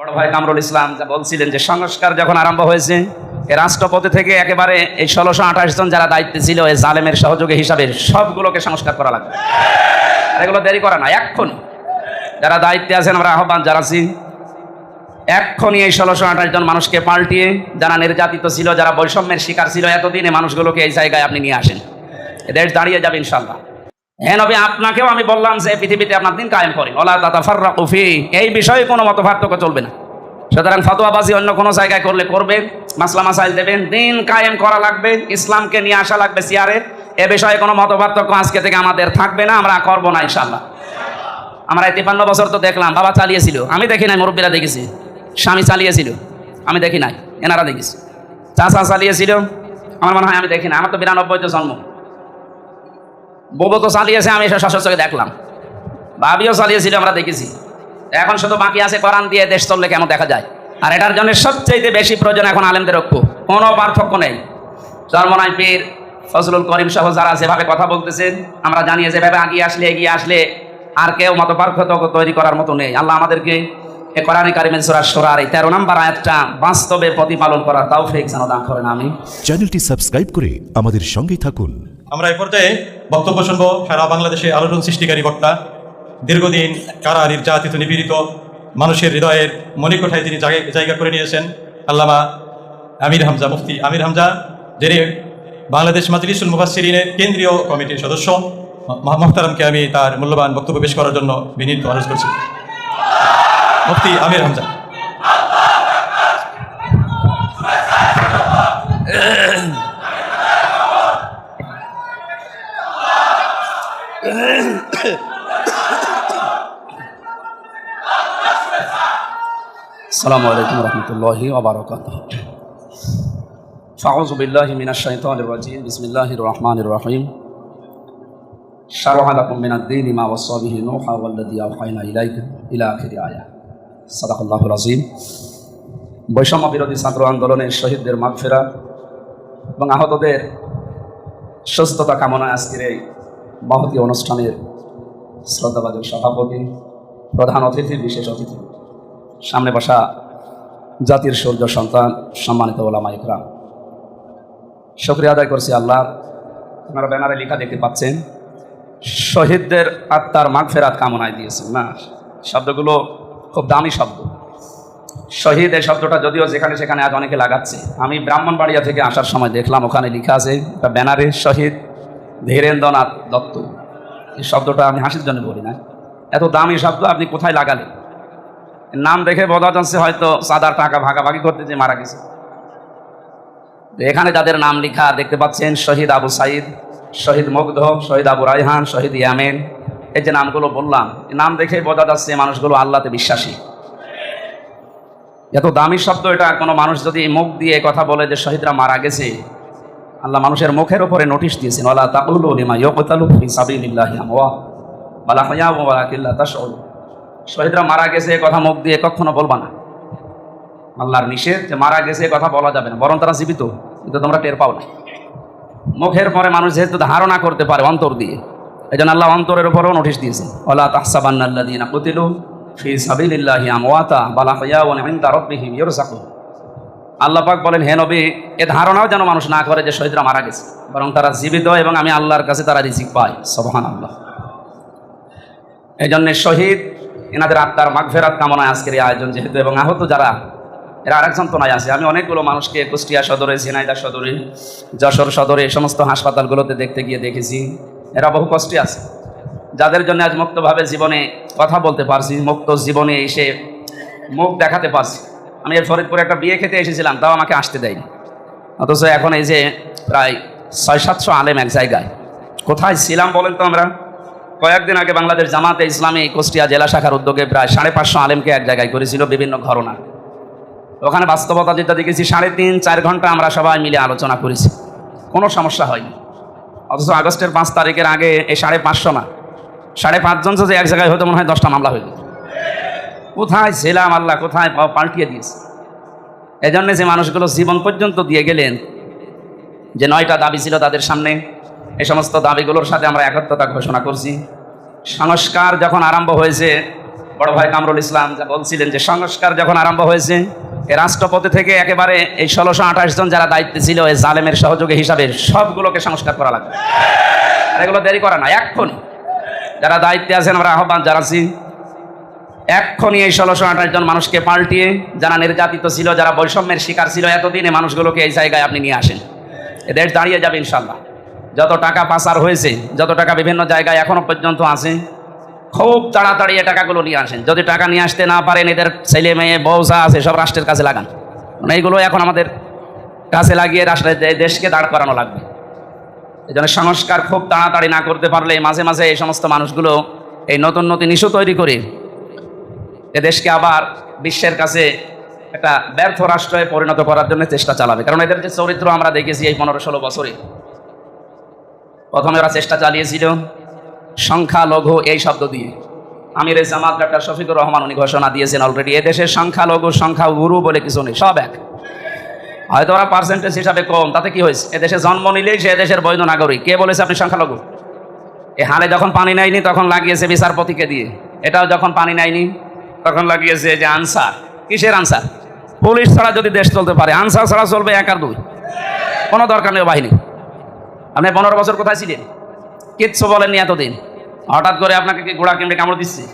বড় ভাই কামরুল ইসলাম যা বলছিলেন যে সংস্কার যখন আরম্ভ হয়েছে, এ রাষ্ট্রপতি থেকে একেবারে এই ষোলোশো আঠাশ জন যারা দায়িত্বে ছিল এই জালেমের সহযোগী হিসাবে সবগুলোকে সংস্কার করা লাগবে। আর এগুলো দেরি করা না, এক্ষুনি। যারা দায়িত্বে আছেন, আমরা আহ্বান জানাচ্ছি, এক্ষুনি এই ষোলোশো আঠাশ জন মানুষকে পাল্টিয়ে, যারা নির্যাতিত ছিল, যারা বৈষম্যের শিকার ছিল, এতদিন এই মানুষগুলোকে এই জায়গায় আপনি নিয়ে আসেন। দেশ দাঁড়িয়ে যাবে ইনশাল্লাহ। হ্যাঁ নবী, আপনাকেও আমি বললাম যে পৃথিবীতে আপনার দিন কায়েম করেন। ওলা তাতা ফার্রা কুফি এই বিষয়ে কোনো মত পার্থক্য চলবে না। সুতরাং ফতোয়াবাজি অন্য কোনো জায়গায় করলে করবে, মাসলা মাসাইল দেবেন। দিন কায়েম করা লাগবে, ইসলামকে নিয়ে আসা লাগবে সিয়ারে। এ বিষয়ে কোনো মত পার্থক্য আজকে থেকে আমাদের থাকবে না, আমরা করব না ইনশাল্লাহ আমরা তিপান্ন বছর তো দেখলাম, বাবা চালিয়েছিল। আমি দেখি নাই, মুরব্বীরা দেখেছি। স্বামী চালিয়েছিল। আমি দেখি নাই, এনারা দেখেছি। চাষা চালিয়েছিল। আমার মনে হয় আমি দেখি না আমার তো বিরানব্বইতে জন্ম। বউ তো চালিয়েছে, আমি এসে সশস্ত্রকে দেখলাম। ভাবিও চালিয়েছিল, আমরা দেখেছি। এখন শুধু বাকি আছে কোরআন দিয়ে দেশ চললে কেমন দেখা যায়? আর এটার জন্য সবচেয়ে বেশি প্রয়োজন এখন আলেমদের ঐক্য কোনো পার্থক্য নেই। চরমনাই পীর ফজলুল করিম সহ যারা যেভাবে কথা বলতেছেন, আমরা জানি যেভাবে এগিয়ে আসলে এগিয়ে আসলে আর কেউ মত পার্থক্য তৈরি করার মতো নেই। আল্লাহ আমাদেরকে এ কোরআনে কারিমের সুরা সুরার এই তেরো নম্বর আয়াতটা বাস্তবে প্রতিপালন করার তাও ফেক যেন দান করেন আমি চ্যানেলটি সাবস্ক্রাইব করে আমাদের সঙ্গেই থাকুন। আমরা এই পর্যায়ে বক্তব্য শুনব সারা বাংলাদেশে আলোড়ন সৃষ্টিকারী বক্তা, দীর্ঘদিন কারা নির্যাতিত, নিপীড়িত মানুষের হৃদয়ের মণিকোঠায় তিনি জায়গা করে নিয়েছেন আল্লামা আমির হামজা মুফতি আমির হামজা, যিনি বাংলাদেশ মাজলিসুল মুফাসসিরিনের কেন্দ্রীয় কমিটির সদস্য। মহ- মোহতারামকে আমি তার মূল্যবান বক্তব্য পেশ করার জন্য বিনীত অনুরোধ করছি। মুফতি আমির হামজা। السلام عليكم ورحمة الله وبركاته فأعوذ بالله من الشيطان الرجيم بسم الله الرحمن الرحيم شرع لكم من الدين ما وصى به نوحا والذي أوحينا إليك إلى آخر آية صدق الله العظيم বৈষম্য বিরোধী ছাত্র আন্দোলনের শহীদদের মাগফেরা এবং আহতদের সুস্থতা কামনায় আজকের এই মহতী অনুষ্ঠানের শ্রদ্ধাবাদের সভাপতি প্রধান অতিথি বিশেষ অতিথি সামনে বসা জাতির সূর্য সন্তান সম্মানিত ওলামা ইকরাম। শুক্রিয়া আদায় করছি আল্লাহ। আপনারা ব্যানারে লেখা দেখতে পাচ্ছেন, শহীদদের আত্মার মাগ ফেরাত কামনায় দিয়েছেন। না, শব্দগুলো খুব দামি শব্দ। শহীদ এই শব্দটা যদিও যেখানে সেখানে আজ অনেকে লাগাচ্ছে। আমি ব্রাহ্মণবাড়িয়া থেকে আসার সময় দেখলাম, ওখানে লেখা আছে, একটা ব্যানারে শহীদ ধীরেন্দ্রনাথ দত্ত। এই শব্দটা আমি হাসির জন্য বলি না। এত দামি শব্দ আপনি কোথায় লাগালেন? নাম দেখে বোঝা যাচ্ছে হয়তো সাদার টাকা ভাগাভাগি করতে যে মারা গেছে। এখানে যাদের নাম লেখা দেখতে পাচ্ছেন, শহীদ আবু সাইদ, শহীদ মুগ্ধ, শহীদ আবু রায়হান, শহীদ ইয়ামেন, এই যে নামগুলো বললাম নাম দেখে বোঝা যাচ্ছে মানুষগুলো আল্লাহতে বিশ্বাসী। এত দামি শব্দ এটা, কোনো মানুষ যদি মুখ দিয়ে কথা বলে যে শহীদরা মারা গেছে, আল্লাহ মানুষের মুখের উপরে নোটিশ দিয়েছেন ওলা তাকুলু লিমা ইয়কতালু ফি সাবিলিল্লাহি আমওয়া ওয়ালা হায়াউ ওয়ালা কিল্লা তাশউর শহীদরা মারা গেছে কথা মুখ দিয়ে কখনো বলবা না। আল্লাহর নিষেধ যে মারা গেছে কথা বলা যাবে না, বরং তারা জীবিত, কিন্তু তোমরা টের পাও না। মুখের পরে মানুষ যেহেতু ধারণা করতে পারে অন্তর দিয়ে এই জন্য আল্লাহ অন্তরের উপরেও নোটিশ দিয়েছে ওলা কুতিলু ফি আমওয়াতা বালা আল্লাহ বলেন, হে নবী, এ ধারণাও যেন মানুষ না করে যে শহীদরা মারা গেছে, বরং তারা জীবিত এবং আমি আল্লাহর কাছে তারা রিজিক পাই। সুবহানাল্লাহ। এই জন্য শহীদ এনাদের আত্মার মাগফেরাত কামনায় আজকের এই আয়োজন যেহেতু এবং আহত যারা, এরা আরেকজন তো নাই আছে। আমি অনেকগুলো মানুষকে কুষ্টিয়া সদরে ঝিনাইদা সদরে, যশোর সদরে এই সমস্ত হাসপাতালগুলোতে দেখতে গিয়ে দেখেছি। এরা বহু কষ্টে আছে। যাদের জন্য আজ মুক্তভাবে জীবনে কথা বলতে পারছি, মুক্ত জীবনে এসে মুখ দেখাতে পারছি। আমি এই ফরিদপুরে একটা বিয়ে খেতে এসেছিলাম, তাও আমাকে আসতে দেয়নি। অথচ এখন এই যে প্রায় ছয় সাতশো আলেম এক জায়গায়। কোথায় ছিলাম বলেন তো আমরা? কয়েকদিন আগে বাংলাদেশ জামাতে ইসলামী কুষ্টিয়া জেলা শাখার উদ্যোগে প্রায় সাড়ে পাঁচশো আলেমকে এক জায়গায় করেছিল বিভিন্ন ঘটনা ওখানে বাস্তবতা যেটা দেখেছি, সাড়ে তিন, চার ঘণ্টা আমরা সবাই মিলে আলোচনা করেছি। কোনো সমস্যা হয়নি। অথচ আগস্টের পাঁচ তারিখের আগে এই সাড়ে পাঁচশো না, সাড়ে পাঁচজন যদি এক জায়গায় হয়তো মনে হয় দশটা মামলা হয়ে কোথায় ছিলাম আল্লাহ কোথায় পাল্টিয়ে দিয়েছে? এই জন্যে যে মানুষগুলো জীবন পর্যন্ত দিয়ে গেলেন, যে নয়টা দাবি ছিল তাদের সামনে এই সমস্ত দাবিগুলোর সাথে আমরা একত্রতা ঘোষণা করছি। সংস্কার যখন আরম্ভ হয়েছে, বড় ভাই কামরুল ইসলাম যা বলছিলেন যে সংস্কার যখন আরম্ভ হয়েছে এই রাষ্ট্রপতি থেকে একেবারে এই ষোলোশো আঠাশ জন যারা দায়িত্বে ছিল এই জালেমের সহযোগী হিসাবে সবগুলোকে সংস্কার করা লাগবে। আর এগুলো দেরি করা না, এক্ষুনি। যারা দায়িত্বে আছেন, আমরা আহ্বান জানাচ্ছি, এক্ষুনি এই ষোলোশো আঠাশ জন মানুষকে পাল্টিয়ে, যারা নির্যাতিত ছিল, যারা বৈষম্যের শিকার ছিল, এতদিন এই মানুষগুলোকে এই জায়গায় আপনি নিয়ে আসেন। এদের দাঁড়িয়ে যাবে ইনশাল্লাহ। যত টাকা পাচার হয়েছে, যত টাকা বিভিন্ন জায়গায় এখনও পর্যন্ত আছে, খুব তাড়াতাড়ি এ টাকাগুলো নিয়ে আসেন। যদি টাকা নিয়ে আসতে না পারেন, এদের ছেলে মেয়ে বউসা আছে, সব রাষ্ট্রের কাছে লাগান। মানে এইগুলো এখন আমাদের কাছে লাগিয়ে রাষ্ট্রের দেশকে দাঁড় করানো লাগবে। এই জন্য সংস্কার খুব তাড়াতাড়ি না করতে পারলে মাঝে মাঝে এই সমস্ত মানুষগুলো এই নতুন নতুন ইস্যু তৈরি করে এ দেশকে আবার বিশ্বের কাছে একটা ব্যর্থ রাষ্ট্রে পরিণত করার জন্য চেষ্টা চালাবে। কারণ এদের যে চরিত্র আমরা দেখেছি এই পনেরো ষোলো বছরে প্রথমে ওরা চেষ্টা চালিয়েছিল। সংখ্যালঘু এই শব্দ দিয়ে। আমির জামাত ডাক্তার শফিকুর রহমান উনি ঘোষণা দিয়েছেন অলরেডি এদেশের সংখ্যালঘু, সংখ্যা গুরু বলে কিছু নেই, সব এক। হয়তো ওরা পার্সেন্টেজ হিসাবে কম, তাতে কি হয়েছে? এদেশে জন্ম নিলেই সে এদেশের বৈধ নাগরিক। কে বলেছে আপনি সংখ্যালঘু? এ হালে যখন পানি নেয়নি, তখন লাগিয়েছে বিচারপতিকে দিয়ে। এটাও যখন পানি নেয়নি, তখন লাগিয়েছে যে আনসার। কিসের আনসার? পুলিশ ছাড়া যদি দেশ চলতে পারে, আনসার ছাড়া চলবে এক আর দুই। কোনো দরকার নেই বাহিনী। আপনি পনেরো বছর কোথায় ছিলেন? কিচ্ছু বলেননি এতদিন। হঠাৎ করে আপনাকে কি গোড়া কিনবে কামড় দিচ্ছে?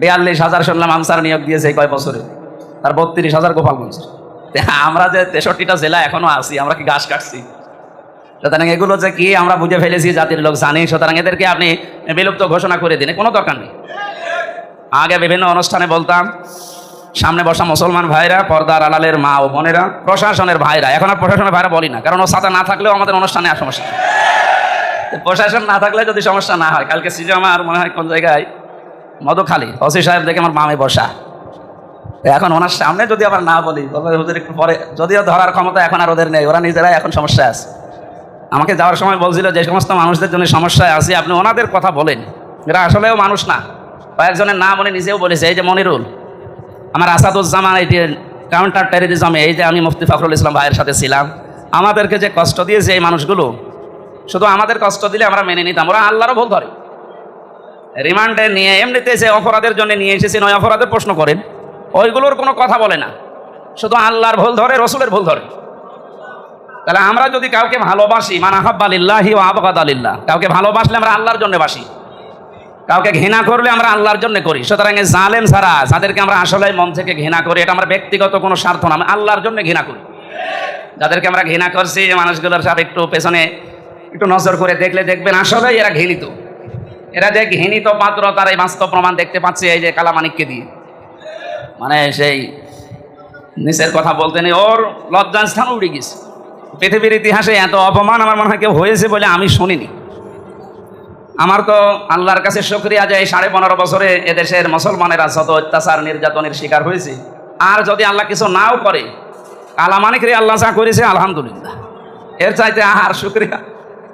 বিয়াল্লিশ হাজার শুনলাম আনসার নিয়োগ দিয়েছে কয় বছরে। আর বত্রিশ হাজার গোপালগঞ্জ আমরা যে তেষট্টিটা জেলা এখনও আছি, আমরা কি ঘাস কাটছি? সুতরাং এগুলো যে কি আমরা বুঝে ফেলেছি, জাতির লোক জানি, সুতরাং এদেরকে আপনি বিলুপ্ত ঘোষণা করে দিন কোনো দরকার নেই। আগে বিভিন্ন অনুষ্ঠানে বলতাম সামনে বসা মুসলমান ভাইরা, পর্দার আলালের মা ও বোনেরা, প্রশাসনের ভাইরা। এখন আর প্রশাসনের ভাইরা বলি না, কারণ ও সাথে না থাকলেও আমাদের অনুষ্ঠানে আর সমস্যা প্রশাসন না থাকলে যদি সমস্যা না হয়, কালকে সিজে আমার মনে হয় কোন জায়গায়? মধুখালী, ওসি সাহেব দেখে আমার মামে বসা। এখন ওনার সামনে যদি আবার না বলি ওদের একটু পরে, যদিও ধরার ক্ষমতা এখন আর ওদের নেই, ওরা নিজেরাই এখন সমস্যা আছে। আমাকে যাওয়ার সময় বলছিল, যে সমস্ত মানুষদের জন্য সমস্যায় আছে, আপনি ওনাদের কথা বলেন। এরা আসলেও মানুষ না। কয়েকজনের নাম উনি নিজেও বলেছে, এই যে মনিরুল আমার আসাদুজ্জামান এটি কাউন্টার টেরোরিজমে এই যে আমি মুফতি ফখরুল ইসলাম ভাইয়ের সাথে ছিলাম, আমাদেরকে যে কষ্ট দিয়েছে এই মানুষগুলো, শুধু আমাদের কষ্ট দিলে আমরা মেনে নিতাম, ওরা আল্লাহরও ভুল ধরে। রিমান্ডে নিয়ে এমনিতে যে অপরাধের জন্য নিয়ে এসেছেন, ওই অপরাধের প্রশ্ন করেন, ওইগুলোর কোনো কথা বলে না। শুধু আল্লাহর ভুল ধরে, রসুলের ভুল ধরে। তাহলে আমরা যদি কাউকে ভালোবাসি মানে আহাব্বালিল্লাহি ও আবগাদ আলিল্লাহ কাউকে ভালোবাসলে আমরা আল্লাহর জন্য বাসি। কাউকে ঘৃণা করলে আমরা আল্লাহর জন্য করি। সুতরাং জালেম ছাড়া যাদেরকে আমরা আসলে মন থেকে ঘৃণা করি, এটা আমার ব্যক্তিগত কোনো স্বার্থ না, আমি আল্লাহর জন্য ঘৃণা করি। যাদেরকে আমরা ঘৃণা করছি, এই মানুষগুলোর সব একটু পেছনে একটু নজর করে দেখলে দেখবেন আসলে এরা ঘৃণিত। এরা যে ঘৃণিত পাত্র তার এই বাস্তব প্রমাণ দেখতে পাচ্ছে এই যে কালামানিককে দিয়ে। মানে সেই নিচের কথা বলতে নেই, ওর লজ্জার স্থান উড়ে গেছে। পৃথিবীর ইতিহাসে এত অপমান আমার মনে হয় কেউ হয়েছে বলে আমি শুনিনি। আমার তো আল্লাহর কাছে শুক্রিয়া যে সাড়ে পনেরো বছরে এদেশের মুসলমানেরা যত অত্যাচার, নির্যাতনের শিকার হয়েছে। আর যদি আল্লাহ কিছু নাও করে আলামানিক রে আল্লাহ যা করেছে, আলহামদুলিল্লাহ। এর চাইতে আর শুক্রিয়া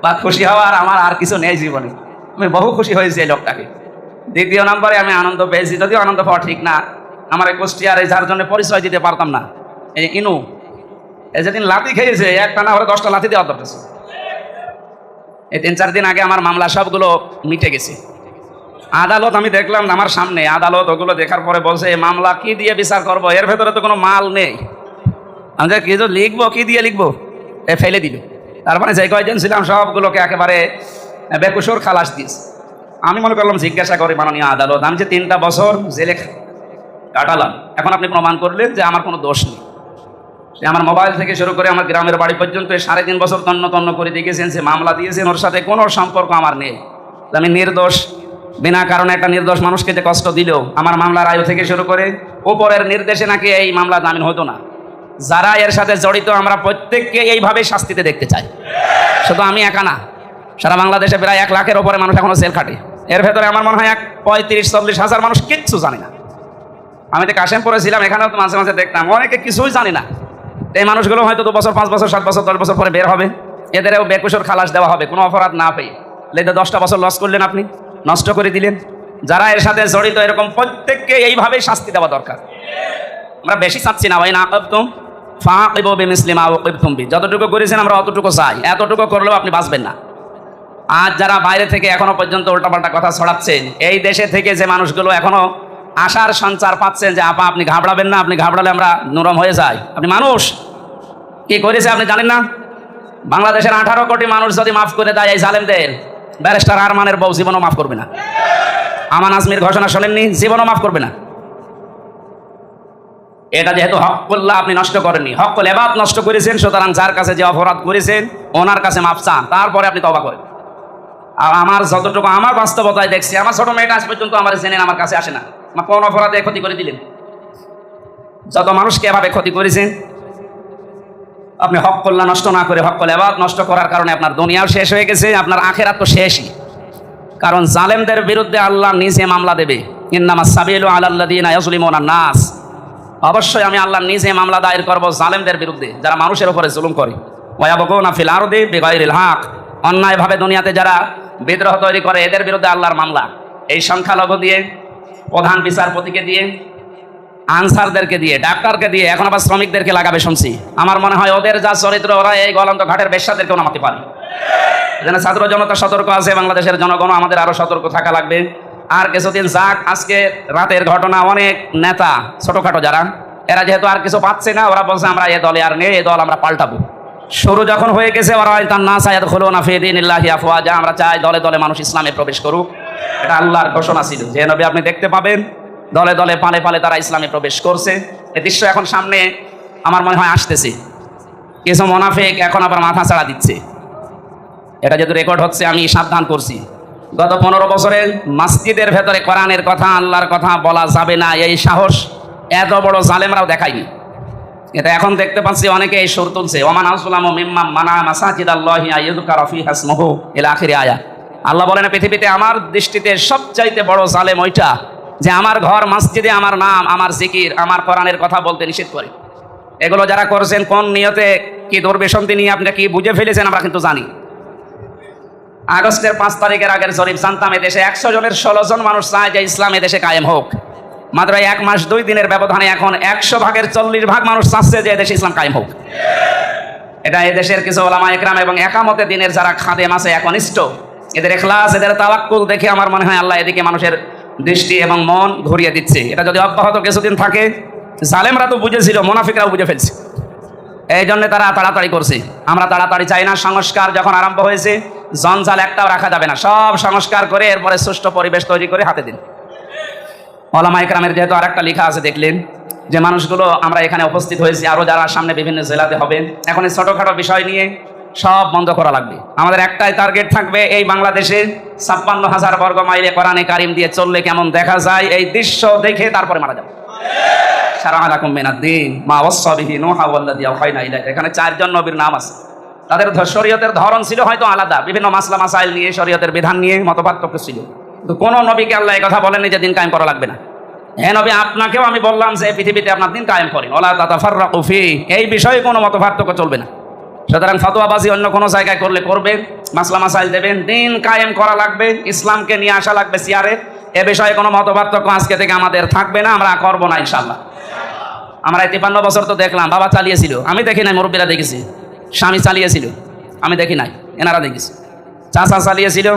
বা খুশি হওয়ার আমার আর কিছু নেই জীবনে। আমি বহু খুশি হয়েছি এই লোকটাকে। দ্বিতীয় নম্বরে আমি আনন্দ পেয়েছি, যদিও আনন্দ পাওয়া ঠিক না। আমার কুষ্টিয়ার এই যার জন্য পরিচয় দিতে পারতাম না। এই ইনু, এই যেদিন লাথি খেয়েছে একটা না হলে দশটা লাথি দেওয়া দরকার। এই তিন চার দিন আগে আমার মামলা সবগুলো মিটে গেছে। আদালত আমি দেখলাম আমার সামনে, আদালত ওগুলো দেখার পরে বলছে মামলা কি দিয়ে বিচার করব? এর ভেতরে তো কোনো মাল নেই। আমি কি লিখব? কি দিয়ে লিখব? এ ফেলে দিল। তারপরে যে কয়জন ছিলাম, সবগুলোকে একেবারে বেকুসর খালাস দিয়েছে। আমি মনে করলাম, জিজ্ঞাসা করি মাননীয় আদালত। আমি যে তিনটা বছর জেলে কাটালাম। এখন আপনি প্রমাণ করলেন যে আমার কোনো দোষ নেই। আমার মোবাইল থেকে শুরু করে আমার গ্রামের বাড়ি পর্যন্ত সাড়ে তিন বছর তন্ন তন্ন করে দেখেছেন সে মামলা দিয়েছেন, ওর সাথে কোনো সম্পর্ক আমার নেই। আমি নির্দোষ, বিনা কারণে একটা নির্দোষ মানুষকে যে কষ্ট দিল, আমার মামলার আয়ু থেকে শুরু করে ওপরের নির্দেশে নাকি এই মামলা জামিন হতো না। যারা এর সাথে জড়িত, আমরা প্রত্যেককে এইভাবে শাস্তিতে দেখতে চাই। শুধু আমি একা না, সারা বাংলাদেশে প্রায় এক লাখের ওপরে মানুষ এখনও জেল খাটে। এর ভেতরে আমার মনে হয় এক পঁয়ত্রিশ, চল্লিশ হাজার মানুষ কিচ্ছু জানে না। আমি তো কাশেমপুরে ছিলাম, এখানেও তো মাঝে মাঝে দেখতাম, অনেকে কিছুই জানি না। এই মানুষগুলো হয়তো দু বছর, পাঁচ বছর, সাত বছর, দশ বছর পরে বের হবে। এদেরও বেকুশোর খালাস দেওয়া হবে, কোনো অপরাধ না পেয়ে। লেদে দশটা বছর লস করলেন আপনি, নষ্ট করে দিলেন। যারা এর সাথে জড়িত, এরকম প্রত্যেককে এইভাবেই শাস্তি দেওয়া দরকার। আমরা বেশি চাচ্ছি না, ভাই, না কবতুম ফাঁকিব বেমিসলিমা ও কবতুম্বি যতটুকু করেছেন আমরা অতটুকু চাই। এতটুকু করলেও আপনি বাঁচবেন না। আজ যারা বাইরে থেকে এখনও পর্যন্ত উল্টাপাল্টা কথা ছড়াচ্ছেন, এই দেশে থেকে যে মানুষগুলো এখনও আশার সঞ্চার পাচ্ছেন যে, আপা, আপনি ঘাবড়াবেন না, আপনি ঘাবড়ালে আমরা নরম হয়ে যাই। আপনি মানুষ। কি করেছে আপনি জানেন না? বাংলাদেশের আঠারো কোটি মানুষ যদি মাফ করে দেয় এই জালেমদের, ব্যারিস্টার আরমানের বউ জীবনও মাফ করবে না। আমান আজমির ঘোষণা শোনেননি, জীবনও মাফ করবে না। এটা যেহেতু হককুল্লাহ আপনি নষ্ট করেননি। হককুল এবাদ নষ্ট করেছেন, সুতরাং যার কাছে যে অপরাধ করেছেন, ওনার কাছে মাফ চান। তারপরে আপনি তবা করেন। আর আমার যতটুকু আমার বাস্তবতায় দেখছি, আমার ছোট মেয়েটা আজ পর্যন্ত আমার জেনেন আমার কাছে আসে না। আমার কোন অপরাধে ক্ষতি করে দিলেন? যত মানুষকে এভাবে ক্ষতি করেছেন, আপনি হক কল্যাণ নষ্ট না করে, হক কল নষ্ট করার কারণে আপনার দুনিয়াও শেষ হয়ে গেছে, আপনার আখেরাত তো শেষই। কারণ জালেমদের বিরুদ্ধে আল্লাহ নিজে মামলা দেবে। ইন্নামা সাবিলু আলাল্লাদিন নাস। অবশ্যই আমি আল্লাহ নিজে মামলা দায়ের করব জালেমদের বিরুদ্ধে, যারা মানুষের উপরে জুলুম করে। ওয়াবগুনা ফিল আরদি বিগাইরিল হক। অন্যায়ভাবে দুনিয়াতে যারা বিদ্রোহ তৈরি করে, এদের বিরুদ্ধে আল্লাহর মামলা। এই সংখ্যালঘু দিয়ে প্রধান বিচারপতিকে দিয়ে, আনসারদেরকে দিয়ে, ডাক্তারকে দিয়ে, এখন আবার শ্রমিকদেরকে লাগাবে শুনছি। আমার মনে হয় ওদের যা চরিত্র, ওরা এই গলন্ত ঘাটের বেশ্যাদেরকেও নামাতে পারে। যেন ছাত্র জনতা সতর্ক আছে, বাংলাদেশের জনগণ আমাদের আরও সতর্ক থাকা লাগবে। আর কিছুদিন যাক, আজকে রাতের ঘটনা, অনেক নেতা, ছোটখাটো যারা, এরা যেহেতু আর কিছু পাচ্ছে না, ওরা বলছে আমরা এ দলে আর নেই, এ দল আমরা পাল্টাবো। শুরু যখন হয়ে গেছে, ওরা তার না চায় হলো না ফেদিন ইল্লাহি আফওয়াজা, আমরা চাই দলে দলে মানুষ ইসলামে প্রবেশ করুক। এটা আল্লাহর ঘোষণা ছিল। যে নবী আপনি দেখতে পাবেন, দলে দলে পালে পালে তারা ইসলামে প্রবেশ করছে। এই দৃশ্য এখন সামনে আমার মনে হয় আসতেছে। কিছু মোনাফেক এখন আবার মাথা ছাড়া দিচ্ছে। এটা যেহেতু রেকর্ড হচ্ছে, আমি সাবধান করছি। গত পনেরো বছরে মসজিদের ভেতরে কোরআনের কথা, আল্লাহর কথা বলা যাবে না, এই সাহস এত বড় জালেমরাও দেখায়নি। এটা এখন দেখতে পাচ্ছি, অনেকে এই সুর তুলছে। ওমান আসলাম ও মিম্মাম মানা মাসাজিদ আল্লাহি আইয়ুদুকা রফি হাসমহু এলা আখিরি আয়া আল্লাহ বলেন, পৃথিবীতে আমার দৃষ্টিতে সবচাইতে বড় জালেম ওইটা যে আমার ঘর, মসজিদে আমার নাম, আমার জিকির, আমার কোরআনের কথা বলতে নিষেধ করে। এগুলো যারা করছেন, কোন নিয়তে কি দুর্বেশন্তি নিয়ে আপনি কি বুঝে ফেলেছেন, আমরা কিন্তু জানি। আগস্টের পাঁচ তারিখের আগের জরিপ জানতাম দেশে একশো জনের ষোলো জন মানুষ চায় যে ইসলাম দেশে কায়েম হোক। মাত্র এক মাস দুই দিনের ব্যবধানে এখন একশো ভাগের চল্লিশ ভাগ মানুষ চাচ্ছে যে দেশে ইসলাম কায়েম হোক। এটা এদেশের কিছু ওলামা একরাম এবং একামতে দিনের যারা খাদেম আছে, একনিষ্ঠ। এদের এখলাস, এদের তাওয়াক্কুল দেখে আমার মনে হয় আল্লাহ এদিকে মানুষের দৃষ্টি এবং মন ঘুরিয়ে দিচ্ছে। এটা যদি অব্যাহত কিছুদিন থাকে, জালেমরা তো বুঝেছিল, মোনাফিকরাও বুঝে ফেলছে। এই জন্য তারা তাড়াতাড়ি করছে। আমরা তাড়াতাড়ি চাই না সংস্কার যখন আরম্ভ হয়েছে, জঞ্জাল একটাও রাখা যাবে না। সব সংস্কার করে এরপরে সুষ্ঠু পরিবেশ তৈরি করে হাতে দিন। ওলামা ইকরামের যেহেতু আরেকটা লেখা আছে, দেখলেন যে মানুষগুলো আমরা এখানে উপস্থিত হয়েছি আরও যারা সামনে বিভিন্ন জেলাতে হবে। এখন এই ছোটোখাটো বিষয় নিয়ে সব বন্ধ করা লাগবে। আমাদের একটাই টার্গেট থাকবে এই বাংলাদেশে ছাপ্পান্ন হাজার বর্গ মাইলে কোরআনে কারিম দিয়ে চললে কেমন দেখা যায়, এই দৃশ্য দেখে তারপরে মারা যাবে। এখানে চারজন নবীর নাম আছে। তাদের শরীয়তের ধরন ছিল হয়তো আলাদা, বিভিন্ন মাসলা মাসাইল নিয়ে, শরীয়তের বিধান নিয়ে, মতপার্থক্য ছিল। কিন্তু কোন নবীকে আল্লাহ কথা বলেননি যে দিন কায়েম করা লাগবে না। হ্যাঁ নবী, আপনাকেও আমি বললাম যে পৃথিবীতে আপনার দিন কায়েম করেন। ওলা তাতাফাররাকু ফি, এই বিষয়ে কোনো মতপার্থক্য চলবে না। সুতরাং ফতোয়াবাজি অন্য কোনো জায়গায় করলে করবে, মাসলা মাসাইল দেবেন, দিন কায়েম করা লাগবে, ইসলামকে নিয়ে আসা লাগবে সিয়ারে। এ বিষয়ে কোনো মতপার্থক্য আজকে থেকে আমাদের থাকবে না, আমরা করব না ইনশাল্লাহ আমরা তিপান্ন বছর তো দেখলাম, বাবা চালিয়েছিল। আমি দেখি নাই, মুরব্বীরা দেখেছি। স্বামী চালিয়েছিল। আমি দেখি নাই, এনারা দেখেছি। চাচা চালিয়েছিল,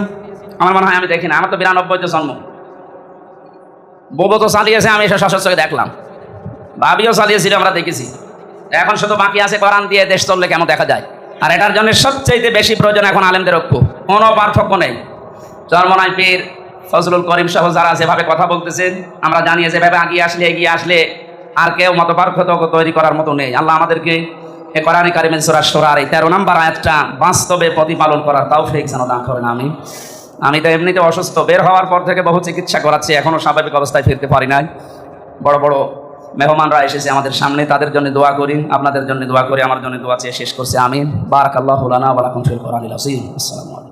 আমার মনে হয় আমি দেখি না আমার তো বিরানব্বইতে জন্ম। বউ তো চালিয়েছে, আমি এসে সশস্ত্রকে দেখলাম। ভাবিও চালিয়েছিল, আমরা দেখেছি। এখন শুধু বাকি আছে, কোরআন দিয়ে দেশ চললে কেমন দেখা যায়? আর এটার জন্য সবচেয়ে বেশি প্রয়োজন এখন আলেমদের ঐক্য কোনো পার্থক্য নেই। চরমনাই পীর ফজলুল করিম সহ যারা যেভাবে কথা বলতেছেন, আমরা জানিয়ে যেভাবে এগিয়ে আসলে এগিয়ে আসলে আর কেউ মত পার্থক্য তৈরি করার মতো নেই। আল্লাহ আমাদেরকে এ কোরআন কারিমের সোরা সোরার এই তেরো নম্বর আয়াতটা বাস্তবে প্রতিপালন করার তাও ফেক যেন দান করেন আমি আমি তো এমনিতে অসুস্থ। বের হওয়ার পর থেকে বহু চিকিৎসা করাচ্ছি এখনও স্বাভাবিক অবস্থায় ফিরতে পারি নাই। বড় বড় মেহমানরা এসেছে আমাদের সামনে, তাদের জন্য দোয়া করি, আপনাদের জন্য দোয়া করি, আমার জন্য দোয়া চেয়ে শেষ করছে আমি বারাক আল্লাহ লানা বারাকুম ফিল কোরআনিল আসিম আসসালামু আলাইকুম।